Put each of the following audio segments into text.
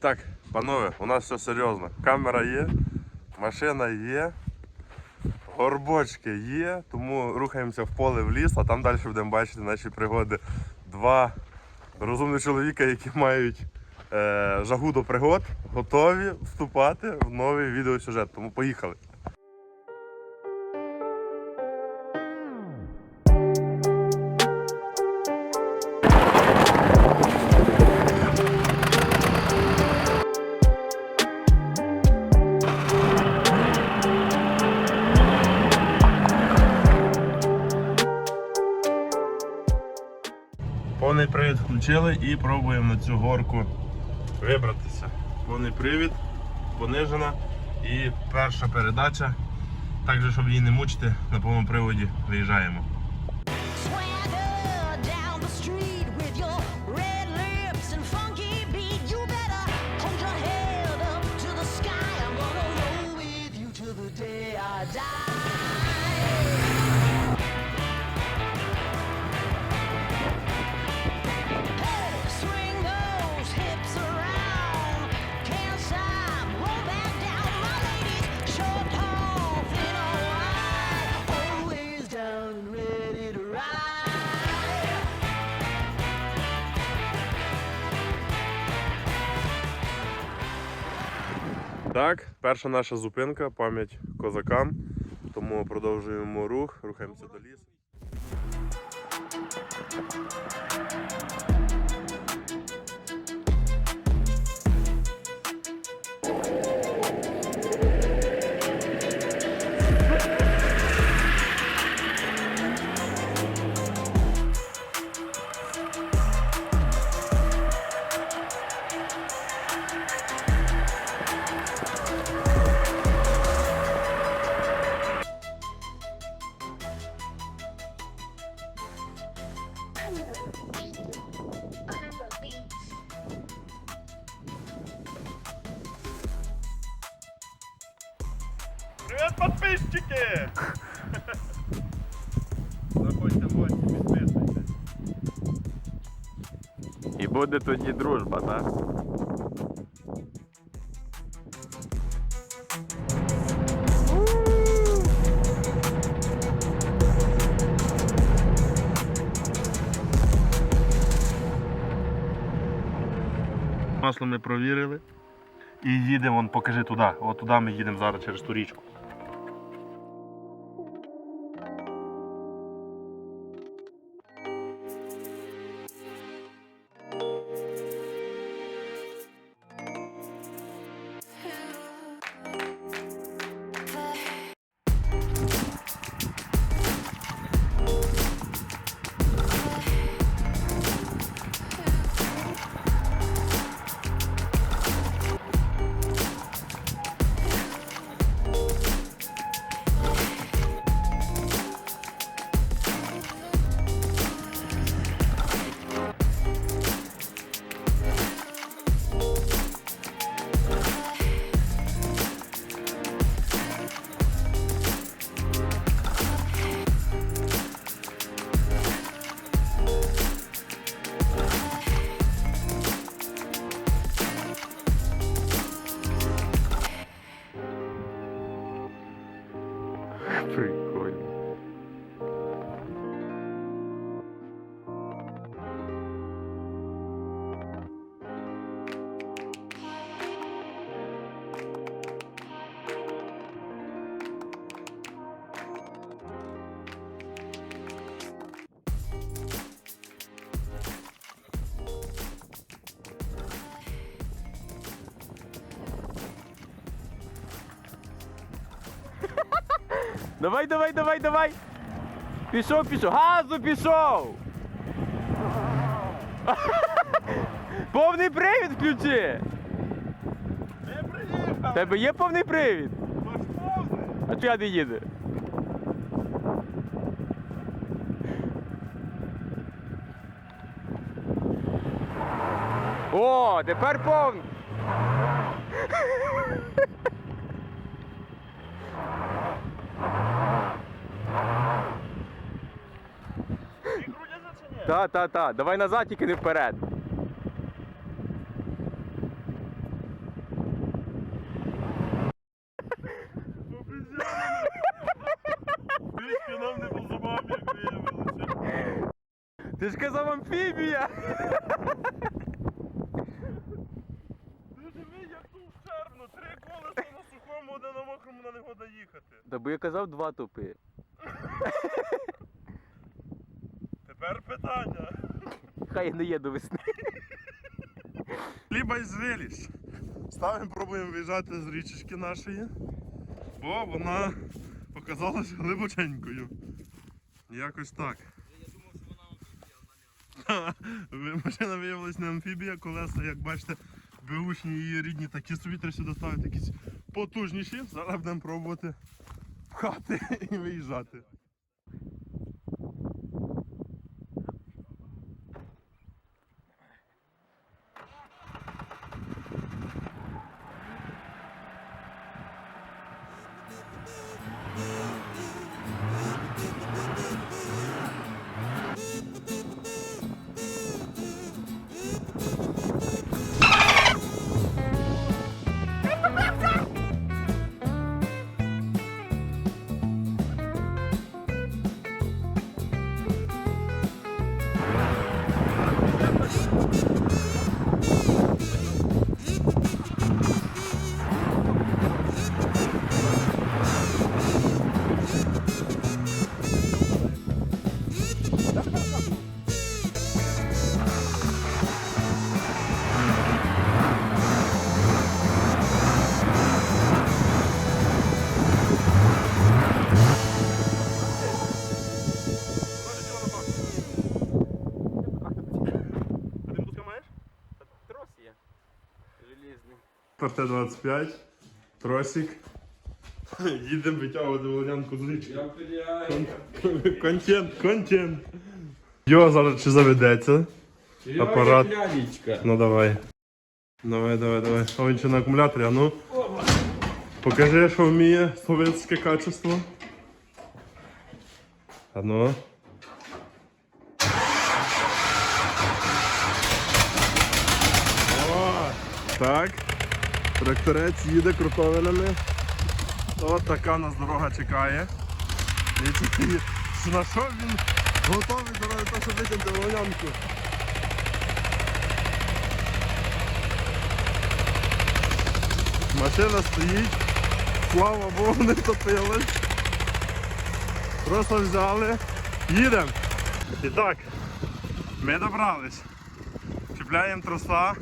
Так, панове, у нас все серйозно. Камера є, машина є, горбочки є, тому рухаємося в поле в ліс, а там далі будемо бачити наші пригоди. Два розумні чоловіка, які мають е, жагу до пригод, готові вступати в новий відеосюжет. Тому поїхали. Повний привід включили і пробуємо на цю горку вибратися. Повний привід, понижена і перша передача. Так же, щоб її не мучити, на повному приводі виїжджаємо. Так, перша наша зупинка, пам'ять козакам. Тому продовжуємо рух, рухаємося до лісу. Підписчики! Заходьте в гості, підписуйтесь. І буде тоді дружба, так? Масло ми провірили. І їдемо, вон, покажи туди. От туди ми їдемо зараз через ту річку. Давай, давай, давай, давай. Пішов, пішов. Газу пішов. Повний привід включи. Не приїхав! Тебе є повний привід? Повний! А чого не їде? О, тепер повний. Та-та-та, давай назад, тільки не вперед. Трішки нам не по зубам. Ти ж казав амфібія! Боже як ту шарну, три колеса на сухому, одне на мокрому, на нього доїхати. Та бо я казав два тупи. Тепер питання. Хай не є до весни. Ліба із зрелищ. Ставимо, пробуємо виїжджати з річечки нашої, бо вона показалась глибоченькою. Якось так. Я думав, що вона Ха, ви- Машина виявилась не амфібія, колеса, як бачите, беушні її рідні такі собі треба сюди ставити якісь потужніші. Зараз будемо пробувати пхати і виїжджати. Желізний. ТТ-25, тросик. Їдемо витягувати володянку з річки. Кон- Контент, контент. Йо, зараз чи заведеться? Апарат. Ну давай. Давай, давай, давай. О, він ще на акумуляторі, а ну. Покажи, що вміє совєтське качество. А ну. Так. Тракторець їде крутовинами. От така нас дорога чекає. Який- На що він готовий дороги, то, щоб витягнути волонянку. Машина стоїть. Слава Богу, не топилась. Просто взяли. Їдемо. І так, ми добрались. Чіпляємо троса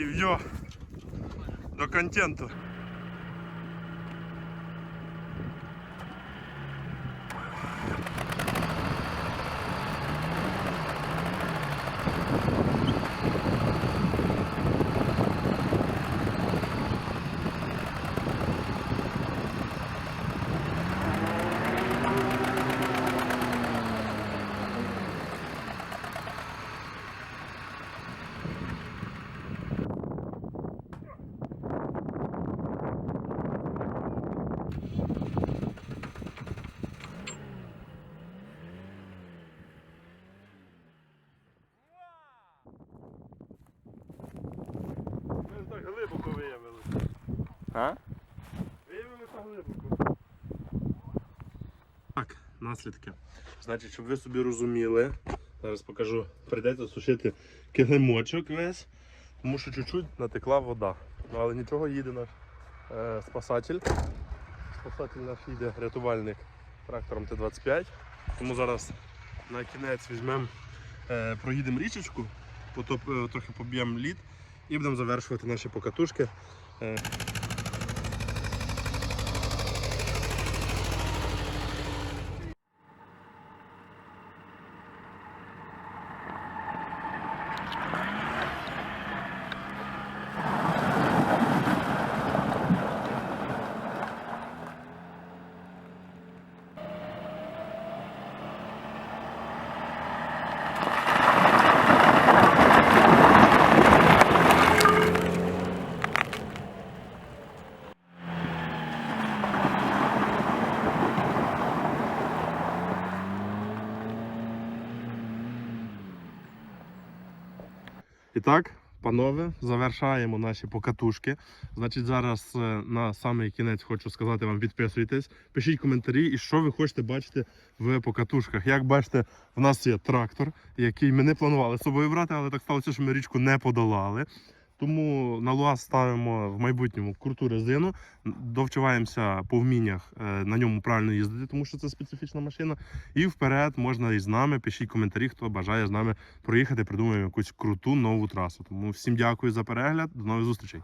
і в'йо до контенту. Ми так глибоко виявили. А? Виявили так глибоко. Так, наслідки. Значить, щоб ви собі розуміли, зараз покажу, прийдеться сушити килимочок весь, тому що чуть-чуть натекла вода. Ну, але нічого їде наш е, спасатель. Спасатель наш їде рятувальник трактором Т-25. Тому зараз на кінець візьмемо, е, проїдемо річечку, потоп, е, трохи поб'ємо лід і будемо завершувати наші покатушки. Е, І так, панове, завершаємо наші покатушки. Значить, зараз е, на самий кінець хочу сказати вам: підписуйтесь, пишіть коментарі, і що ви хочете бачити в покатушках. Як бачите, в нас є трактор, який ми не планували з собою брати, але так сталося, що ми річку не подолали. Тому на луаз ставимо в майбутньому круту резину, довчуваємося по вміннях е, на ньому правильно їздити, тому що це специфічна машина. І вперед можна і з нами. Пишіть коментарі, хто бажає з нами проїхати, придумаємо якусь круту нову трасу. Тому всім дякую за перегляд. До нових зустрічей.